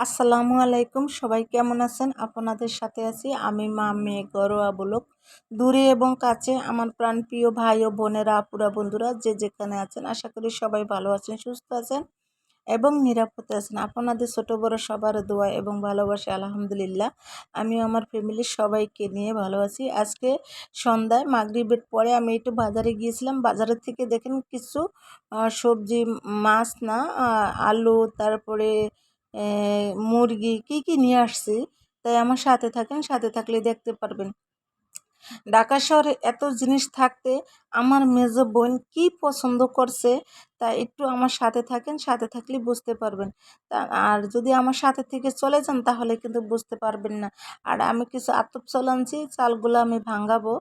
আসসালামু আলাইকুম। সবাই কেমন আছেন? আপনাদের সাথে আছি আমি মা মেয়ে গরোয়া বলক দূরে এবং কাছে আমার প্রাণপ্রিয় ভাই ও বোনেরা, আপুরা, বন্ধুরা যে যেখানে আছেন, আশা করি সবাই ভালো আছেন, সুস্থ আছেন এবং নিরাপদে আছেন। আপনাদের ছোট বড় সবার দোয়া এবং ভালোবাসা, আলহামদুলিল্লাহ। আমি আমার ফ্যামিলির সবাইকে নিয়ে ভালো আছি। আজকে সন্ধ্যায় মাগরিবের পরে আমি একটু বাজারে গিয়েছিলাম। বাজারের থেকে দেখেন কিছু সবজি, মাছ না আলু, তারপরে মুরগি কি কি নিয়ে আসছি? তাই আমার সাথে থাকেন, সাথে থাকলে দেখতে পারবেন। ঢাকা শহরে এত জিনিস থাকতে আমার মেজ বোন কি পছন্দ করছে তা একটু আমার সাথে থাকেন, সাথে থাকলে বুঝতে পারবেন। তা, আর যদি আমার সাথে থেকে চলে যান তাহলে কিন্তু বুঝতে পারবেন না। আর আমি কিছু আতপ চাল আনছি, চালগুলো আমি ভাঙাবো।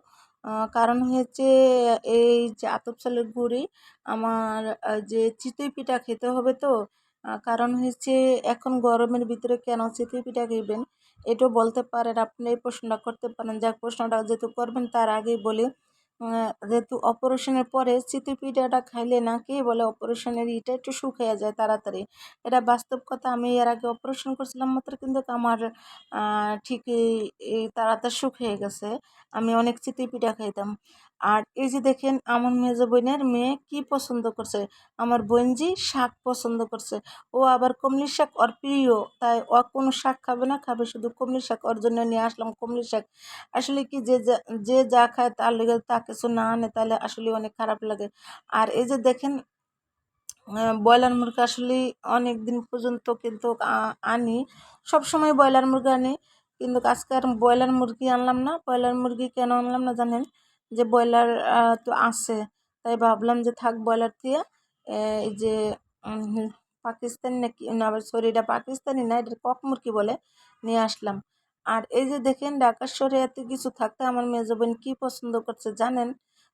কারণ হচ্ছে এই যে আতপ চালের গুঁড়ি, আমার যে চিতই পিঠা খেতে হবে তো কারণ হচ্ছে এখন গরমের ভিতরে কেন চিতই পিঠা খাইবেন এটাও বলতে পারেন, আপনি এই প্রশ্নটা করতে পারেন। যাক, প্রশ্নটা যেহেতু করবেন, তার আগেই বলি যেহেতু অপারেশনের পরে চিতই পিঠাটা খাইলে নাকি বলে অপারেশনের ইটা একটু শুকিয়ে যায় তাড়াতাড়ি। এটা বাস্তব কথা, আমি এর আগে অপারেশন করছিলাম মাত্র, কিন্তু আমার ঠিকই তাড়াতাড়ি শুকিয়ে গেছে। আমি অনেক চিতই পিঠা খাইতাম। আর এই যে দেখেন, আমার মেজো বোনের মেয়ে কি পছন্দ করছে? আমার বোনজি শাক পছন্দ করছে। ও আবার কমলি শাক ওর প্রিয়, তাই ও কোনো শাক খাবে না, খাবে শুধু কমলি শাক। ওর জন্য নিয়ে আসলাম কমলি শাক। আসলে কি যে যা, যে খায় তার লেগে তা কিছু না আনে, তাহলে আসলে অনেক খারাপ লাগে। আর এই যে দেখেন ব্রয়লার মুরগি আসলে অনেক দিন পর্যন্ত কিন্তু আনি সব সময় ব্রয়লার মুরগি আনি। কিন্তু আজকে আর ব্রয়লার মুরগি আনলাম না, ব্রয়লার মুরগি কেন আনলাম না জানেন? যে ব্রয়লার তো আছে, তাই ভাবলাম যে থাক ব্রয়লার দিয়ে এই যে পাকিস্তানি নাকি, না সরি, এটা পাকিস্তানি না এটা কক মুরগি বলে, নিয়ে আসলাম। আর এই যে দেখেন ঢাকার শহরে এত কিছু থাকতে আমার মেজো বোন কী পছন্দ করছে জানেন?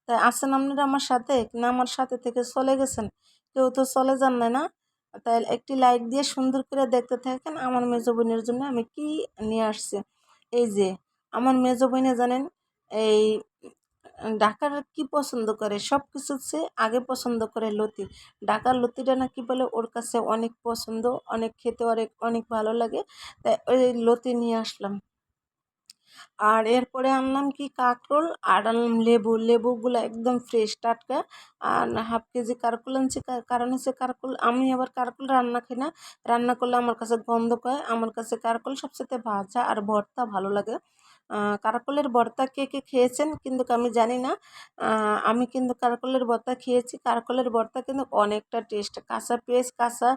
তাই আসেন আপনারা আমার সাথে? না, আমার সাথে থেকে চলে গেছেন? কেউ তো চলে যান না? তাই একটি লাইক দিয়ে সুন্দর করে দেখতে থাকেন আমার মেজো বোনের জন্য আমি কি নিয়ে আসছি? এই যে, আমার মেজো বোনে জানেন, এই ডাকার কি পছন্দ করে? সব কিছু সে আগে পছন্দ করে লতি। ডাকার লতিটা নাকি বলে ওর কাছে অনেক পছন্দ, অনেক খেতে অনেক অনেক ভালো লাগে। তাই ওই লতি নিয়ে আসলাম। আর এরপরে আনলাম কি? কাঁকরোল আর আনলাম লেবু। লেবুগুলো একদম ফ্রেশ টাটকা। আর হাফ কেজি কারকুল আনছি কারণ হচ্ছে কারকুল, আমি আবার কারকুল রান্না খাই না। রান্না করলে আমার কাছে গন্ধ পায়। আমার কাছে কারকুল সবসাথে ভাজা আর ভর্তা ভালো লাগে। কারকলের ভর্তা কে কে খেয়েছেন কিন্তু আমি জানি না। আমি কিন্তু কারকলের ভর্তা খেয়েছি। কারকলের ভর্তা কিন্তু অনেকটা টেস্ট। কাঁচা পেঁয়াজ, কাঁচা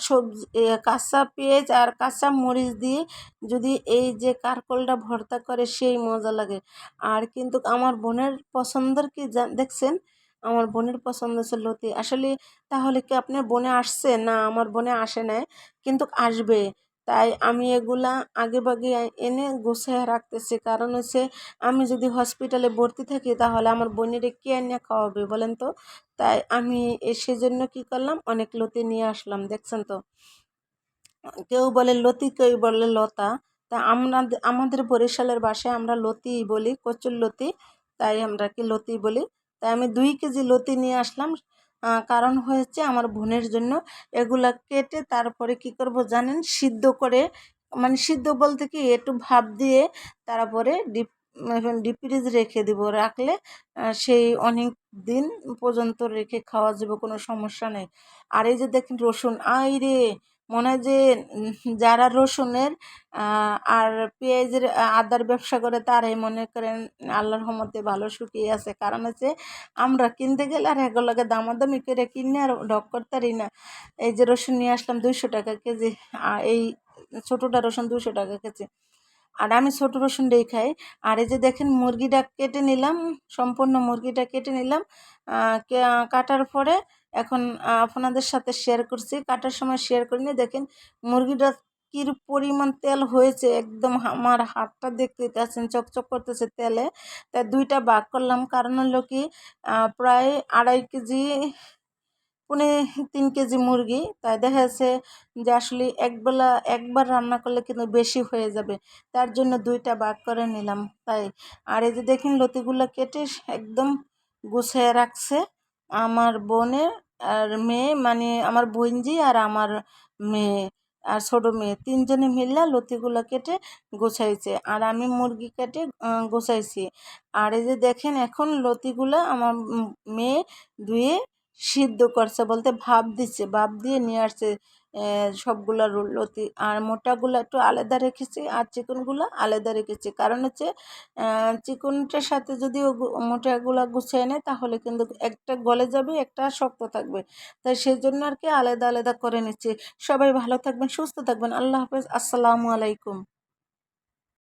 সবজি কাঁচা পেঁয়াজ আর কাঁচা মরিচ দিয়ে যদি এই যে কারকলটা ভর্তা করে সেই মজা লাগে। আর কিন্তু আমার বোনের পছন্দের কি দেখছেন? আমার বোনের পছন্দ হচ্ছে লতি। আসলে তাহলে কি আপনার বনে আসছে? না, আমার বনে আসে নাই। কিন্তু আসবে। তাই আমি এগুলা আগে ভাগে এনে গুছিয়ে রাখতেছি। কারণ হচ্ছে আমি যদি হসপিটালে ভর্তি থাকি তাহলে আমার বোনেরে কে এনে খাওয়াবে বলেন তো? তাই আমি সেজন্য কী করলাম, অনেক লতি নিয়ে আসলাম, দেখছেন তো? কেউ বলে লতি, কেউ বলে লতা। তা আমরা আমাদের বরিশালের বাসায় আমরা লতি বলি, কচুর লতি। তাই আমরা কি লতি বলি? তাই আমি দুই কেজি লতি নিয়ে আসলাম। কারণ হয়েছে আমার বোনের জন্য। এগুলা কেটে তারপরে কি করব জানেন? সিদ্ধ করে মানে সিদ্ধ বলতে কি একটু ভাব দিয়ে তারপরে ডিপ ডিপ ফ্রিজ রেখে দিব। রাখলে সেই অনেক দিন পর্যন্ত রেখে খাওয়া যাবে, কোনো সমস্যা নেই। আর এই যে দেখেন রসুন আই রে মনে হয় যে যারা রসুনের আর পেঁয়াজের আদার ব্যবসা করে তারাই মনে করেন আল্লাহর রহমতে ভালো শুকিয়ে আছে। কারণ হচ্ছে আমরা কিনতে গেলে আর এগুলোকে দামাদামি করে কিনে আর ঢক পারি না। এই যে রসুন নিয়ে আসলাম দুইশো টাকা কেজি এই ছোটোটা রসুন দুশো টাকা কেজি। আর আমি ছোটো রসুনটাই খাই। আর এই যে দেখেন মুরগিটা কেটে নিলাম, সম্পূর্ণ মুরগিটা কেটে নিলাম। কাটার পরে এখন আপনাদের সাথে শেয়ার করছি। কাটার সময় শেয়ার করিনি দেখেন মুরগিটা কির পরিমাণ তেল হয়েছে, একদম আমার হাতটা দেখতে পাচ্ছেন, চকচক করতেছে তেলে। তাই দুইটা বাক করলাম। কারণ হলো কি প্রায় আড়াই কেজি পুনে তিন কেজি মুরগি। তাই দেখা যাচ্ছে যে আসলে একবেলা একবার রান্না করলে কিন্তু বেশি হয়ে যাবে। তার জন্য দুইটা বাক করে নিলাম। তাই আর এই যে দেখেন লতিগুলো কেটে একদম গুছিয়ে রাখছে। আমার বোনের আর মেয়ে মানে আমার বোনজি আর আমার মেয়ে আর ছোটো মেয়ে তিনজনে মিললা লতিগুলো কেটে গোছাইছে। আর আমি মুরগি কেটে গোছাইছি। আর এই যে দেখেন এখন লতিগুলো আমার মেয়ে ধুয়ে সিদ্ধ করছে বলতে ভাপ দিচ্ছে, ভাপ দিয়ে নিয়ে আসছে সবগুলা লতি। আর মোটাগুলো একটু আলাদা রেখেছি আর চিকনগুলো আলাদা রেখেছি। কারণ হচ্ছে চিকনটার সাথে যদি মোটাগুলা গুছিয়ে নেয় তাহলে কিন্তু একটা গলে যাবে, একটা শক্ত থাকবে। তাই সেই জন্য আর কি আলাদা আলাদা করে নিচ্ছি। সবাই ভালো থাকবেন, সুস্থ থাকবেন। আল্লাহ হাফেজ। আসসালামু আলাইকুম।